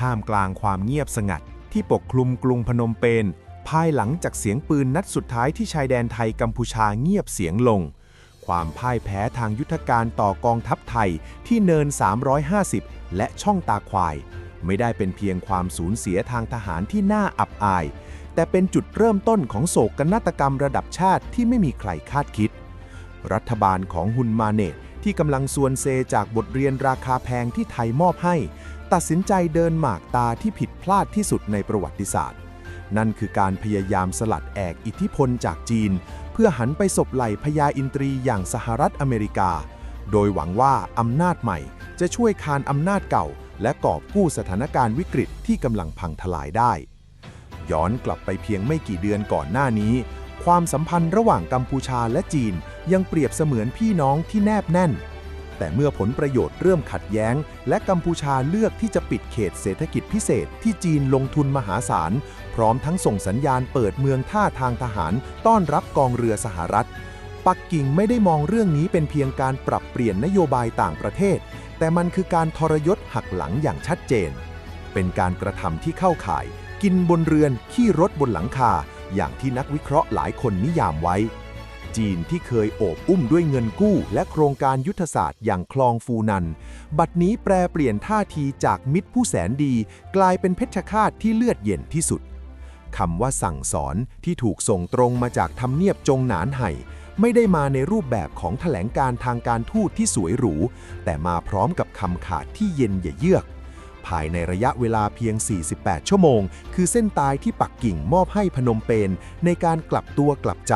ท่ามกลางความเงียบสงัด ที่ปกคลุมกรุงพนมเปญภายหลังจากเสียงปืนนัดสุดท้ายที่ชายแดนไทยกัมพูชาเงียบเสียงลง ความพ่ายแพ้ทางยุทธการต่อกองทัพไทยที่เนิน 350 และช่องตาควาย ไม่ได้เป็นเพียงความสูญเสียทางทหารที่น่าอับอาย แต่เป็นจุดเริ่มต้นของโศกนาฏกรรมระดับชาติที่ไม่มีใครคาดคิด รัฐบาลของฮุนมาเนตที่กำลังส่วนเซจากบทเรียนราคาแพงที่ไทยมอบให้ ตัดสินใจเดินหมากตาที่ผิดพลาดที่สุดในประวัติศาสตร์ นั่นคือการพยายามสลัดแอกอิทธิพลจากจีน เพื่อหันไปสบไหลพญาอินทรีอย่างสหรัฐอเมริกา โดยหวังว่าอำนาจใหม่จะช่วยคานอำนาจเก่า และกอบกู้สถานการณ์วิกฤตที่กำลังพังทลายได้ ย้อนกลับไปเพียงไม่กี่เดือนก่อนหน้านี้ ความสัมพันธ์ระหว่างกัมพูชาและจีนยังเปรียบเสมือนพี่น้องที่แนบแน่น แต่เมื่อผลประโยชน์เริ่มขัดแย้ง และกัมพูชาเลือกที่จะปิดเขตเศรษฐกิจพิเศษที่จีนลงทุนมหาศาล พร้อมทั้งส่งสัญญาณเปิดเมืองท่าทางทหาร ต้อนรับกองเรือสหรัฐ ปักกิ่งไม่ได้มองเรื่องนี้เป็นเพียงการปรับเปลี่ยนนโยบายต่างประเทศ แต่มันคือการทรยศหักหลังอย่างชัดเจน เป็นการกระทำที่เข้าข่าย กินบนเรือนขี้รถบนหลังคา อย่างที่นักวิเคราะห์หลายคนนิยามไว้ จีนที่เคยโอบอุ้มด้วยเงินกู้ และโครงการยุทธศาสตร์อย่างคลองฟูนัน บัดนี้แปรเปลี่ยนท่าทีจากมิตรผู้แสนดี กลายเป็นเพชฌฆาตที่เลือดเย็นที่สุดคำว่าสั่งสอนที่ถูกส่งตรงมาจากทำเนียบจงหนานไห่ไม่ได้มาในรูปแบบของแถลงการทางการทูตที่สวยหรู แต่มาพร้อมกับคำขาดที่เย็นอย่าเยือก ภายในระยะเวลาเพียง 48 ชั่วโมง คือเส้นตายที่ปักกิ่งมอบให้พนมเปญในการกลับตัวกลับใจ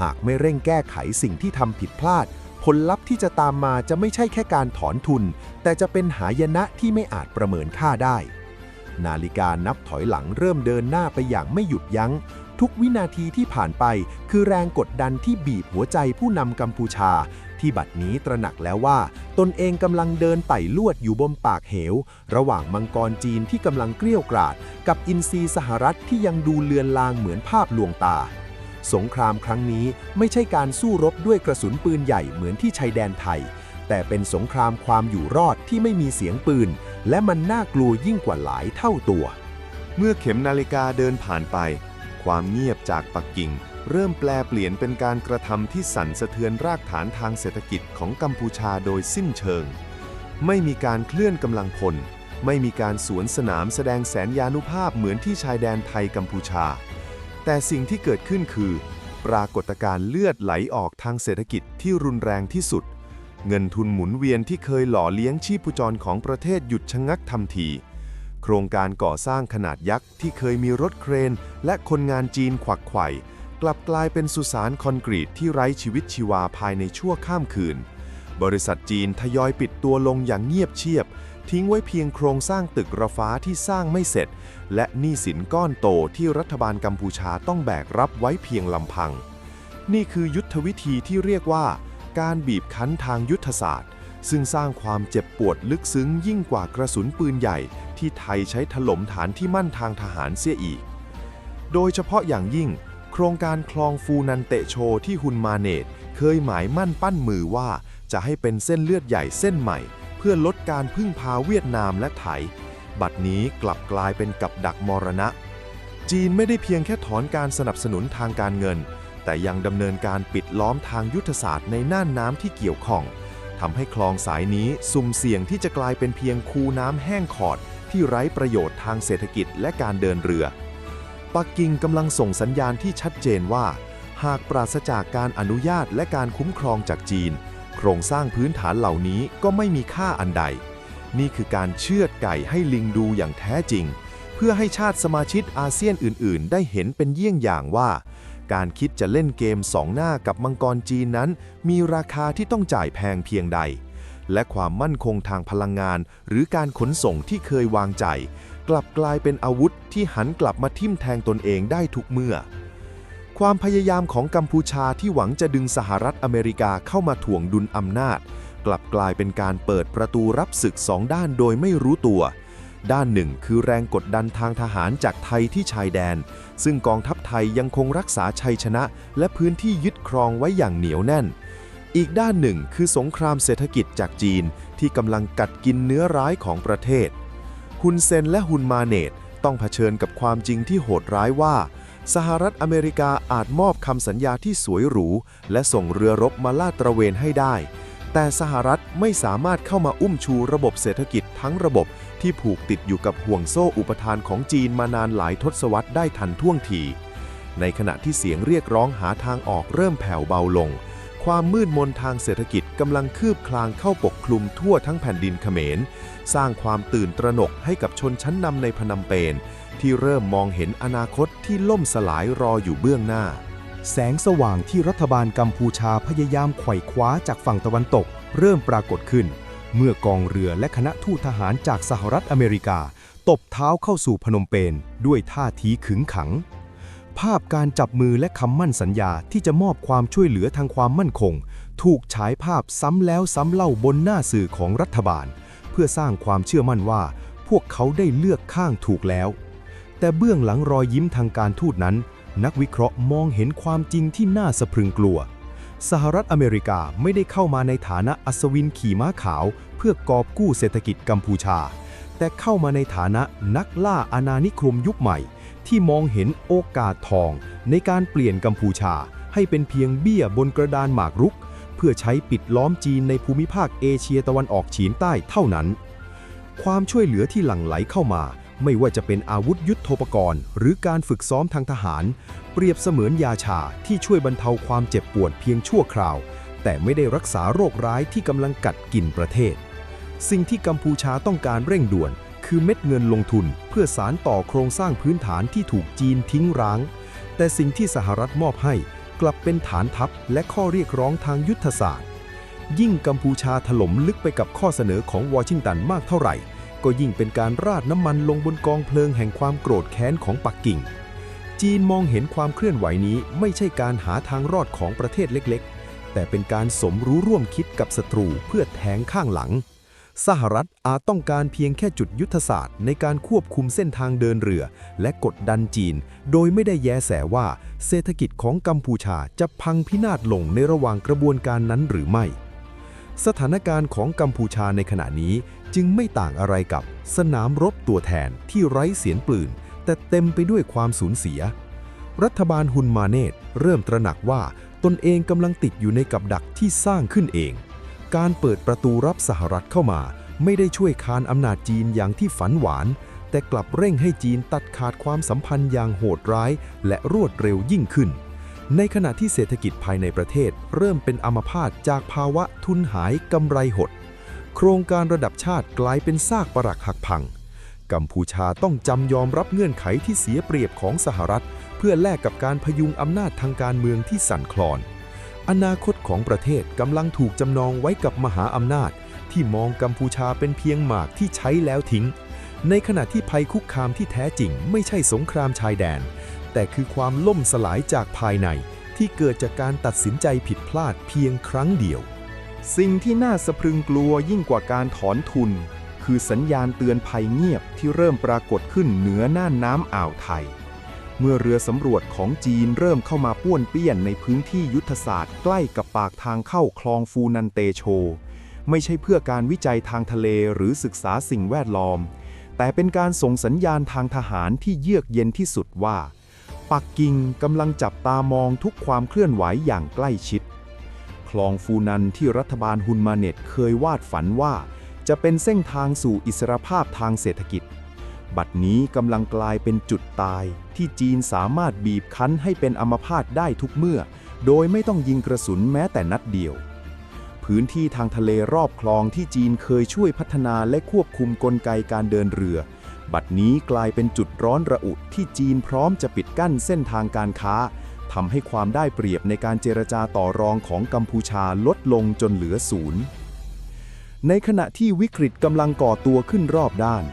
หากไม่เร่งแก้ไขสิ่งที่ทำผิดพลาด ผลลัพธ์ที่จะตามมาจะไม่ใช่แค่การถอนทุน แต่จะเป็นหายนะที่ไม่อาจประเมินค่าได้ นาฬิกานับถอยหลังเริ่มเดินหน้าไปอย่างไม่หยุดยัง้ง ทุกวินาทีที่ผ่านไป คือแรงกดดันที่บีบหัวใจผู้นำกัมพูชา ที่บัดนี้ตระหนักแล้วว่า ตนเองกำลังเดินไต่ลวดอยู่บนปากเหว ระหว่างมังกรจีนที่กำลังเกลี้ยวกราด กับอินทรีสหรัฐที่ยังดูเลือนลางเหมือนภาพลวงตา สงครามครั้งนี้ไม่ใช่การสู้รบด้วยกระสุนปืนใหญ่เหมือนที่ชายแดนไทย แต่เป็นสงครามความอยู่รอดที่ไม่มีเสียงปืน และมันน่ากลัวยิ่งกว่าหลายเท่าตัว เมื่อเข็มนาฬิกาเดินผ่านไป ความเงียบจากปักกิ่ง เริ่มแปลเปลี่ยนเป็นการกระทำที่สั่นสะเทือนรากฐานทางเศรษฐกิจของกัมพูชาโดยสิ้นเชิง ไม่มีการเคลื่อนกำลังพล ไม่มีการสวนสนามแสดงแสนยานุภาพเหมือนที่ชายแดนไทยกัมพูชา แต่สิ่งที่เกิดขึ้นคือ ปรากฏการณ์เลือดไหลออกทางเศรษฐกิจที่รุนแรงที่สุด เงินทุนหมุนเวียนที่เคยหล่อเลี้ยงชีพจรของประเทศหยุดชะงักทันที โครงการก่อสร้างขนาดยักษ์ที่เคยมีรถเครน และคนงานจีนขวักไขว่ กลับกลายเป็นสุสานคอนกรีตที่ไร้ชีวิตชีวาภายในชั่วข้ามคืน บริษัทจีนทยอยปิดตัวลงอย่างเงียบเชียบ ทิ้งไว้เพียงโครงสร้างตึกระฟ้าที่สร้างไม่เสร็จ และหนี้สินก้อนโตที่รัฐบาลกัมพูชาต้องแบกรับไว้เพียงลำพัง นี่คือยุทธวิธีที่เรียกว่า การบีบคั้นทางยุทธศาสตร์ ซึ่งสร้างความเจ็บปวดลึกซึ้งยิ่งกว่ากระสุนปืนใหญ่ ที่ไทยใช้ถล่มฐานที่มั่นทางทหารเสียอีก โดยเฉพาะอย่างยิ่ง โครงการคลองฟูนันเตโชที่ฮุนมาเนตเคยหมายมั่นปั้นมือว่าจะให้เป็นเส้นเลือดใหญ่เส้นใหม่ เพื่อลดการพึ่งพาเวียดนามและไทย บัดนี้กลับกลายเป็นกับดักมรณะ จีนไม่ได้เพียงแค่ถอนการสนับสนุนทางการเงิน แต่ยังดำเนินการปิดล้อมทางยุทธศาสตร์ในน่านน้ำที่เกี่ยวข้องทำให้คลองสายนี้สุ่มเสี่ยงที่จะกลายเป็นเพียงคูน้ำแห้งขอด ที่ไร้ประโยชน์ทางเศรษฐกิจและการเดินเรือ ปักกิ่งกำลังส่งสัญญาณที่ชัดเจนว่า หากปราศจากการอนุญาตและการคุ้มครองจากจีน โครงสร้างพื้นฐานเหล่านี้ก็ไม่มีค่าอันใด นี่คือการเชือดไก่ให้ลิงดูอย่างแท้จริง เพื่อให้ชาติสมาชิกอาเซียนอื่น ๆ ได้เห็นเป็นเยี่ยงอย่างว่า การคิดจะเล่นเกมสองหน้ากับมังกรจีนนั้น มีราคาที่ต้องจ่ายแพงเพียงใด และความมั่นคงทางพลังงาน หรือการขนส่งที่เคยวางใจ กลับกลายเป็นอาวุธที่หันกลับมาทิ่มแทงตนเองได้ทุกเมื่อ ความพยายามของกัมพูชาที่หวังจะดึงสหรัฐอเมริกาเข้ามาถ่วงดุลอำนาจ กลับกลายเป็นการเปิดประตูรับศึกสองด้านโดยไม่รู้ตัว ด้านหนึ่งคือแรงกดดันทางทหารจากไทยที่ชายแดน ซึ่งกองทัพไทยยังคงรักษาชัยชนะ และพื้นที่ยึดครองไว้อย่างเหนียวแน่น อีกด้านหนึ่งคือสงครามเศรษฐกิจจากจีนที่กำลังกัดกินเนื้อร้ายของประเทศ ฮุนเซนและฮุนมาเนตต้องเผชิญกับความจริงที่โหดร้ายว่า สหรัฐอเมริกาอาจมอบคำสัญญาที่สวยหรู และส่งเรือรบมาลาดตระเวนให้ได้ แต่สหรัฐไม่สามารถเข้ามาอุ้มชูระบบเศรษฐกิจทั้งระบบที่ผูกติดอยู่กับห่วงโซ่อุปทานของจีนมานานหลายทศวรรษได้ทันท่วงที ในขณะที่เสียงเรียกร้องหาทางออกเริ่มแผ่วเบาลง ความมืดมนทางเศรษฐกิจกำลังคืบคลานเข้าปกคลุมทั่วทั้งแผ่นดินเขมร สร้างความตื่นตระหนกให้กับชนชั้นนำในพนมเปญ ที่เริ่มมองเห็นอนาคตที่ล่มสลายรออยู่เบื้องหน้า แสงสว่างที่รัฐบาลกัมพูชาพยายามไขว่คว้าจากฝั่งตะวันตก เริ่มปรากฏขึ้น เมื่อกองเรือและคณะทูตทหารจากสหรัฐอเมริกา ตบเท้าเข้าสู่พนมเปญด้วยท่าทีขึงขัง ภาพการจับมือและคำมั่นสัญญาที่จะมอบความช่วยเหลือทางความมั่นคง ถูกฉายภาพซ้ำแล้วซ้ำเล่าบนหน้าสื่อของรัฐบาล เพื่อสร้างความเชื่อมั่นว่า พวกเขาได้เลือกข้างถูกแล้ว แต่เบื้องหลังรอยยิ้มทางการทูตนั้น นักวิเคราะห์มองเห็นความจริงที่น่าสะพรึงกลัว สหรัฐอเมริกาไม่ได้เข้ามาในฐานะอัศวินขี่ม้าขาว เพื่อกอบกู้เศรษฐกิจกัมพูชา แต่เข้ามาในฐานะนักล่าอาณานิคมยุคใหม่ ที่มองเห็นโอกาสทอง ในการเปลี่ยนกัมพูชา ให้เป็นเพียงเบี้ยบนกระดานหมากรุก เพื่อใช้ปิดล้อมจีนในภูมิภาคเอเชียตะวันออกเฉียงใต้เท่านั้น ความช่วยเหลือที่หลั่งไหลเข้ามา ไม่ว่าจะเป็นอาวุธยุทโธปกรณ์ หรือการฝึกซ้อมทางทหาร เปรียบเสมือนยาชาที่ช่วยบรรเทาความเจ็บปวดเพียงชั่วคราว แต่ไม่ได้รักษาโรคร้ายที่กำลังกัดกินประเทศ สิ่งที่กัมพูชาต้องการเร่งด่วน คือเม็ดเงินลงทุน เพื่อสารต่อโครงสร้างพื้นฐานที่ถูกจีนทิ้งร้าง แต่สิ่งที่สหรัฐมอบให้ กลับเป็นฐานทัพและข้อเรียกร้องทางยุทธศาสตร์ ยิ่งกัมพูชาถล่มลึกไปกับข้อเสนอของวอชิงตันมากเท่าไหร่ ก็ยิ่งเป็นการราดน้ำมันลงบนกองเพลิงแห่งความโกรธแค้นของปักกิ่ง จีนมองเห็นความเคลื่อนไหวนี้ไม่ใช่การหาทางรอดของประเทศเล็กๆ แต่เป็นการสมรู้ร่วมคิดกับศัตรูเพื่อแทงข้างหลัง สหรัฐอาจต้องการเพียงแค่จุดยุทธศาสตร์ ในการควบคุมเส้นทางเดินเรือ และกดดันจีน โดยไม่ได้แยแสว่า เศรษฐกิจของกัมพูชาจะพังพินาศลงในระหว่างกระบวนการนั้นหรือไม่ สถานการณ์ของกัมพูชาในขณะนี้จึงไม่ต่างอะไรกับสนามรบตัวแทนที่ไร้เสียงปืน แต่เต็มไปด้วยความสูญเสีย รัฐบาลฮุนมาเนตเริ่มตระหนักว่าตนเองกำลังติดอยู่ในกับดักที่สร้างขึ้นเอง การเปิดประตูรับสหรัฐเข้ามา ไม่ได้ช่วยคานอำนาจจีนอย่างที่ฝันหวาน แต่กลับเร่งให้จีนตัดขาดความสัมพันธ์อย่างโหดร้าย และรวดเร็วยิ่งขึ้น ในขณะที่เศรษฐกิจภายในประเทศ เริ่มเป็นอัมพาตจากภาวะทุนหายกำไรหด โครงการระดับชาติกลายเป็นซากปรักหักพัง กัมพูชาต้องจำยอมรับเงื่อนไขที่เสียเปรียบของสหรัฐ เพื่อแลกกับการพยุงอำนาจทางการเมืองที่สั่นคลอน อนาคตของประเทศกำลังถูกจำนองไว้กับมหาอำนาจ ที่มองกัมพูชาเป็นเพียงหมากที่ใช้แล้วทิ้ง ในขณะที่ภัยคุกคามที่แท้จริง ไม่ใช่สงครามชายแดน แต่คือความล่มสลายจากภายในที่เกิดจากการตัดสินใจผิดพลาดเพียงครั้งเดียว สิ่งที่น่าสะพรึงกลัวยิ่งกว่าการถอนทุน คือสัญญาณเตือนภัยเงียบที่เริ่มปรากฏขึ้นเหนือน่านน้ำอ่าวไทย เมื่อเรือสำรวจของจีนเริ่มเข้ามาป้วนเปี้ยนในพื้นที่ยุทธศาสตร์ใกล้กับปากทางเข้าคลองฟูนันเตโช ไม่ใช่เพื่อการวิจัยทางทะเลหรือศึกษาสิ่งแวดล้อม แต่เป็นการส่งสัญญาณทางทหารที่เยือกเย็นที่สุดว่า ปักกิ่งกำลังจับตามองทุกความเคลื่อนไหวอย่างใกล้ชิด คลองฟูนันที่รัฐบาลฮุนมาเน็ตเคยวาดฝันว่า จะเป็นเส้นทางสู่อิสรภาพทางเศรษฐกิจ บัดนี้กำลังกลายเป็นจุดตายที่จีนสามารถบีบคั้นให้เป็นอัมพาตได้ทุกเมื่อ โดยไม่ต้องยิงกระสุนแม้แต่นัดเดียวพื้นที่ทางทะเลรอบคลองที่จีนเคยช่วยพัฒนาและควบคุมกลไกการเดินเรือ บัดนี้กลายเป็นจุดร้อนระอุที่จีนพร้อมจะปิดกั้นเส้นทางการค้าทำให้ความได้เปรียบในการเจรจาต่อรองของกัมพูชาลดลงจนเหลือศูนย์ ในขณะที่วิกฤตกำลังก่อตัวขึ้นรอบด้าน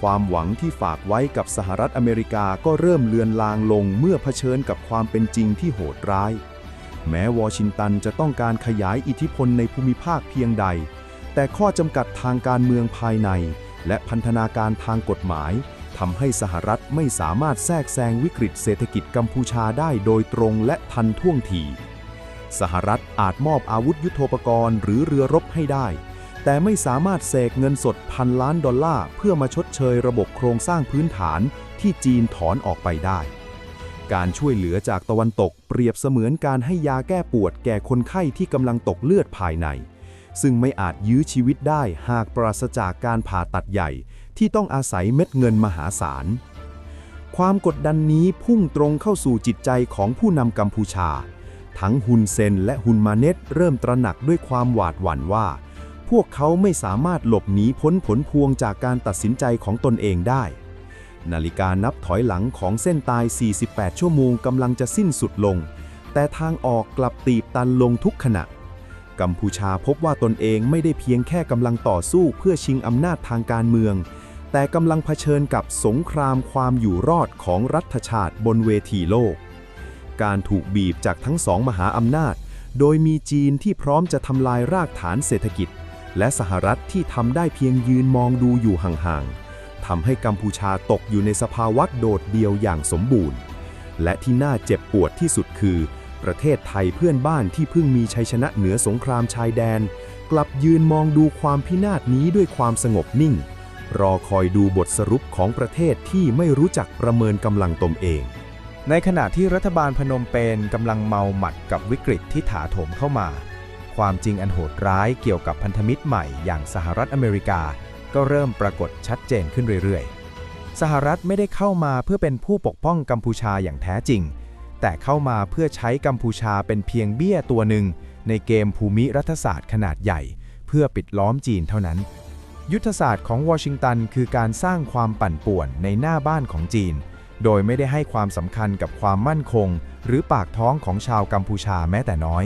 ความหวังที่ฝากไว้กับสหรัฐอเมริกาก็เริ่มเลือนลางลงเมื่อเผชิญกับความเป็นจริงที่โหดร้าย แม้วอชิงตันจะต้องการขยายอิทธิพลในภูมิภาคเพียงใด แต่ข้อจำกัดทางการเมืองภายใน และพันธนาการทางกฎหมายทำให้สหรัฐไม่สามารถแทรกแซงวิกฤตเศรษฐกิจกัมพูชาได้โดยตรงและทันท่วงที สหรัฐอาจมอบอาวุธยุโทโธปกรณ์หรือเรือรบให้ได้แแต่ไม่สามารถเสกเงินสดพันล้านดอลลาร์เพื่อมาชดเชยระบบโครงสร้างพื้นฐานที่จีนถอนออกไปได้ การช่วยเหลือจากตะวันตกเปรียบเสมือนการให้ยาแก้ปวดแก่คนไข้ที่กำลังตกเลือดภายใน ซึ่งไม่อาจยื้อชีวิตได้หากปราศจากการผ่าตัดใหญ่ที่ต้องอาศัยเม็ดเงินมหาศาล ความกดดันนี้พุ่งตรงเข้าสู่จิตใจของผู้นำกัมพูชา ทั้งฮุนเซนและฮุนมาเนตเริ่มตระหนักด้วยความหวาดหวั่นว่า พวกเขาไม่สามารถหลบหนีพ้นผลพวงจากการตัดสินใจของตนเองได้ นาฬิกานับถอยหลังของเส้นตาย 48 ชั่วโมงกำลังจะสิ้นสุดลง แต่ทางออกกลับตีบตันลงทุกขณะ กัมพูชาพบว่าตนเองไม่ได้เพียงแค่กำลังต่อสู้เพื่อชิงอำนาจทางการเมือง แต่กำลังเผชิญกับสงครามความอยู่รอดของรัฐชาติบนเวทีโลก การถูกบีบจากทั้งสองมหาอำนาจ โดยมีจีนที่พร้อมจะทำลายรากฐานเศรษฐกิจ และสหรัฐที่ทำได้เพียงยืนมองดูอยู่ห่างๆทำให้กัมพูชาตกอยู่ในสภาวะโดดเดี่ยวอย่างสมบูรณ์ และที่น่าเจ็บปวดที่สุดคือ ประเทศไทยเพื่อนบ้านที่เพิ่งมีชัยชนะเหนือสงครามชายแดน กลับยืนมองดูความพินาศนี้ด้วยความสงบนิ่ง รอคอยดูบทสรุปของประเทศที่ไม่รู้จักประเมินกำลังตนเอง ในขณะที่รัฐบาลพนมเปญกำลังเมาหมัดกับวิกฤตที่ถาโถมเข้ามา ความจริงอันโหดร้ายเกี่ยวกับพันธมิตรใหม่อย่างสหรัฐอเมริกา ก็เริ่มปรากฏชัดเจนขึ้นเรื่อยๆ สหรัฐไม่ได้เข้ามาเพื่อเป็นผู้ปกป้องกัมพูชาอย่างแท้จริง แต่เข้ามาเพื่อใช้กัมพูชาเป็นเพียงเบี้ยตัวหนึ่ง ในเกมภูมิรัฐศาสตร์ขนาดใหญ่ เพื่อปิดล้อมจีนเท่านั้น ยุทธศาสตร์ของวอชิงตันคือการสร้างความปั่นป่วนในหน้าบ้านของจีน โดยไม่ได้ให้ความสำคัญกับความมั่นคง หรือปากท้องของชาวกัมพูชาแม้แต่น้อย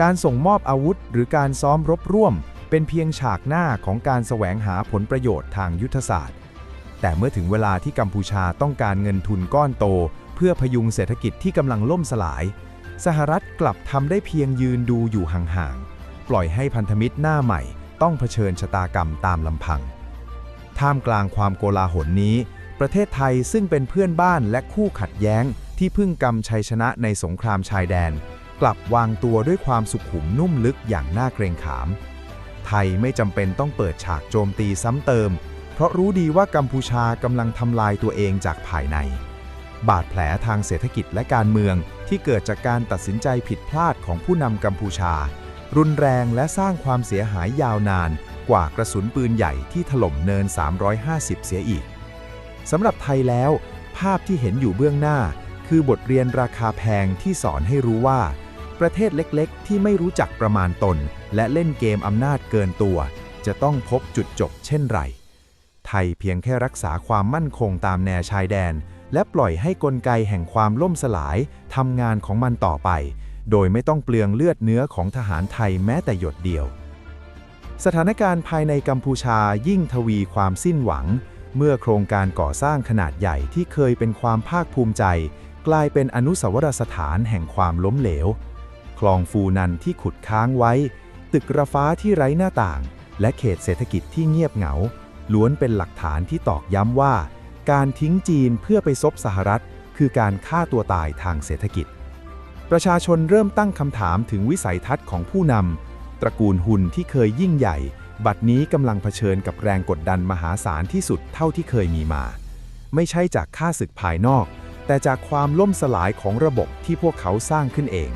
การส่งมอบอาวุธ หรือการซ้อมรบร่วม เป็นเพียงฉากหน้าของการแสวงหาผลประโยชน์ทางยุทธศาสตร์ แต่เมื่อถึงเวลาที่กัมพูชาต้องการเงินทุนก้อนโต เพื่อพยุงเศรษฐกิจที่กำลังล่มสลาย สหรัฐกลับทำได้เพียงยืนดูอยู่ห่างๆ ปล่อยให้พันธมิตรหน้าใหม่ ต้องเผชิญชะตากรรมตามลำพัง ท่ามกลางความโกลาหลนี้ ประเทศไทยซึ่งเป็นเพื่อนบ้านและคู่ขัดแย้ง ที่เพิ่งกำชัยชนะในสงครามชายแดน กลับวางตัวด้วยความสุขุมนุ่มลึกอย่างน่าเกรงขาม ไทยไม่จำเป็นต้องเปิดฉากโจมตีซ้ำเติม เพราะรู้ดีว่ากัมพูชากำลังทำลายตัวเองจากภายใน บาดแผลทางเศรษฐกิจและการเมืองที่เกิดจากการตัดสินใจผิดพลาดของผู้นำกัมพูชา รุนแรงและสร้างความเสียหายยาวนาน กว่ากระสุนปืนใหญ่ที่ถล่มเนิน 350 เสียอีกสำหรับไทยแล้ว ภาพที่เห็นอยู่เบื้องหน้า คือบทเรียนราคาแพงที่สอนให้รู้ว่า ประเทศเล็กๆ ที่ไม่รู้จักประมาณตน และเล่นเกมอำนาจเกินตัว จะต้องพบจุดจบเช่นไร ไทยเพียงแค่รักษาความมั่นคงตามแนวชายแดน และปล่อยให้กลไกแห่งความล่มสลายทำงานของมันต่อไป โดยไม่ต้องเปลืองเลือดเนื้อของทหารไทยแม้แต่หยดเดียว สถานการณ์ภายในกัมพูชายิ่งทวีความสิ้นหวัง เมื่อโครงการก่อสร้างขนาดใหญ่ที่เคยเป็นความภาคภูมิใจ กลายเป็นอนุสาวรสถานแห่งความล้มเหลว คลองฟูนันที่ขุดค้างไว้ ตึกระฟ้าที่ไร้หน้าต่าง และเขตเศรษฐกิจที่เงียบเหงาล้วนเป็นหลักฐานที่ตอกย้ำว่า การทิ้งจีนเพื่อไปซบสหรัฐ คือการฆ่าตัวตายทางเศรษฐกิจ ประชาชนเริ่มตั้งคำถามถึงวิสัยทัศน์ของผู้นำ ตระกูลหุนที่เคยยิ่งใหญ่ บัดนี้กำลังเผชิญกับแรงกดดันมหาศาลที่สุดเท่าที่เคยมีมา ไม่ใช่จากค่าศึกภายนอก แต่จากความล่มสลายของระบบที่พวกเขาสร้างขึ้นเอง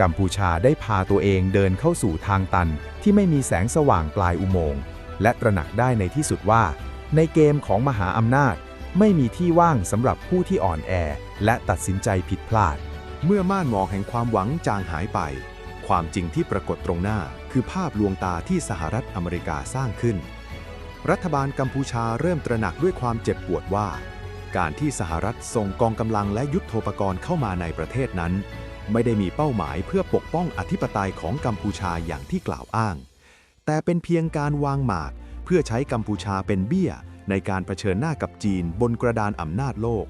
กัมพูชาได้พาตัวเองเดินเข้าสู่ทางตันที่ไม่มีแสงสว่างปลายอุโมงค์และตระหนักได้ในที่สุดว่า ในเกมของมหาอำนาจ ไม่มีที่ว่างสำหรับผู้ที่อ่อนแอ และตัดสินใจผิดพลาด เมื่อม่านหมอกแห่งความหวังจางหายไป ความจริงที่ปรากฏตรงหน้า คือภาพลวงตาที่สหรัฐอเมริกาสร้างขึ้น รัฐบาลกัมพูชาเริ่มตระหนักด้วยความเจ็บปวดว่า การที่สหรัฐส่งกองกำลังและยุทโธปกรณ์เข้ามาในประเทศนั้น ไม่ได้มีเป้าหมายเพื่อปกป้องอธิปไตยของกัมพูชาอย่างที่กล่าวอ้าง แต่เป็นเพียงการวางหมาก เพื่อใช้กัมพูชาเป็นเบี้ยในการเผชิญหน้ากับจีนบนกระดานอำนาจโลก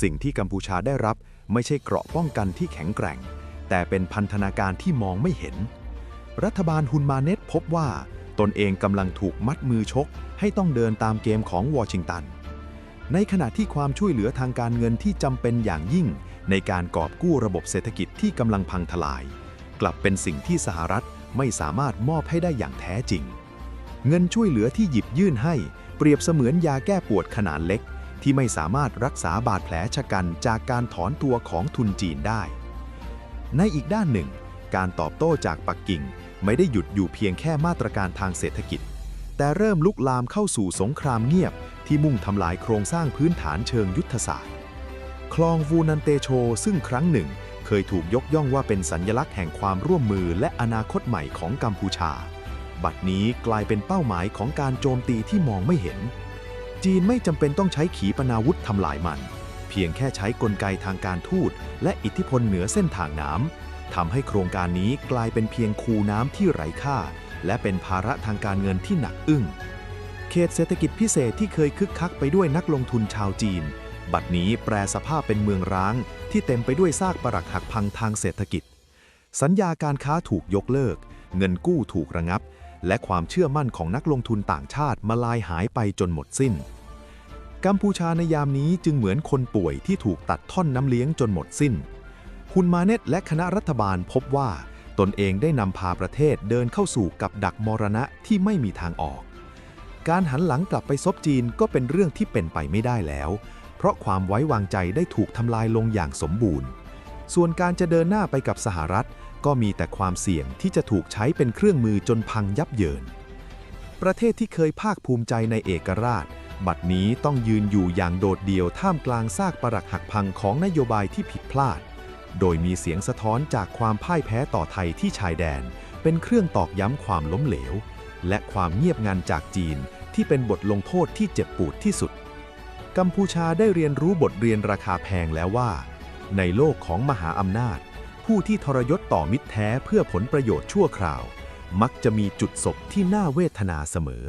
สิ่งที่กัมพูชาได้รับไม่ใช่เกราะป้องกันที่แข็งแกร่ง แต่เป็นพันธนาการที่มองไม่เห็น รัฐบาลฮุนมาเน็ตพบว่า ตนเองกำลังถูกมัดมือชก ให้ต้องเดินตามเกมของวอชิงตัน ในขณะที่ความช่วยเหลือทางการเงินที่จำเป็นอย่างยิ่ง ในการกอบกู้ระบบเศรษฐกิจที่กำลังพังทลาย กลับเป็นสิ่งที่สหรัฐไม่สามารถมอบให้ได้อย่างแท้จริง เงินช่วยเหลือที่หยิบยื่นให้ เปรียบเสมือนยาแก้ปวดขนาดเล็ก ที่ไม่สามารถรักษาบาดแผลชะกันจากการถอนตัวของทุนจีนได้ ในอีกด้านหนึ่ง การตอบโต้จากปักกิ่ง ไม่ได้หยุดอยู่เพียงแค่มาตรการทางเศรษฐกิจ แต่เริ่มลุกลามเข้าสู่สงครามเงียบ ที่มุ่งทำลายโครงสร้างพื้นฐานเชิงยุทธศาสตร์ คลองวูนันเตโช ซึ่งครั้งหนึ่ง เคยถูกยกย่องว่าเป็นสัญลักษณ์แห่งความร่วมมือและอนาคตใหม่ของกัมพูชา บัดนี้กลายเป็นเป้าหมายของการโจมตีที่มองไม่เห็น จีนไม่จำเป็นต้องใช้ขีปนาวุธทำลายมัน เพียงแค่ใช้กลไกทางการทูตและอิทธิพลเหนือเส้นทางน้ำทำให้โครงการนี้กลายเป็นเพียงคูน้ำที่ไร้ค่า และเป็นภาระทางการเงินที่หนักอึ้งเขตเศรษฐกิจพิเศษที่เคยคึกคักไปด้วยนักลงทุนชาวจีน บัดนี้แปรสภาพเป็นเมืองร้าง ที่เต็มไปด้วยซากปรักหักพังทางเศรษฐกิจ สัญญาการค้าถูกยกเลิก เงินกู้ถูกระงับ และความเชื่อมั่นของนักลงทุนต่างชาติมาลายหายไปจนหมดสิ้น กัมพูชาในยามนี้จึงเหมือนคนป่วยที่ถูกตัดท่อนน้ำเลี้ยงจนหมดสิ้นฮุนมาเนตและคณะรัฐบาลพบว่า ตนเองได้นำพาประเทศเดินเข้าสู่กับดักมรณะที่ไม่มีทางออก การหันหลังกลับไปซบจีนก็เป็นเรื่องที่เป็นไปไม่ได้แล้ว เพราะความไว้วางใจได้ถูกทำลายลงอย่างสมบูรณ์ ส่วนการจะเดินหน้าไปกับสหรัฐ ก็มีแต่ความเสี่ยงที่จะถูกใช้เป็นเครื่องมือจนพังยับเยิน ประเทศที่เคยภาคภูมิใจในเอกราช บัดนี้ต้องยืนอยู่อย่างโดดเดี่ยวท่ามกลางซากปรักหักพังของนโยบายที่ผิดพลาด โดยมีเสียงสะท้อนจากความพ่ายแพ้ต่อไทยที่ชายแดน เป็นเครื่องตอกย้ำความล้มเหลว และความเงียบงันจากจีนที่เป็นบทลงโทษที่เจ็บปวดที่สุด กัมพูชาได้เรียนรู้บทเรียนราคาแพงแล้วว่า ในโลกของมหาอำนาจ ผู้ที่ทรยศต่อมิตรแท้เพื่อผลประโยชน์ชั่วคราว มักจะมีจุดศพที่น่าเวทนาเสมอ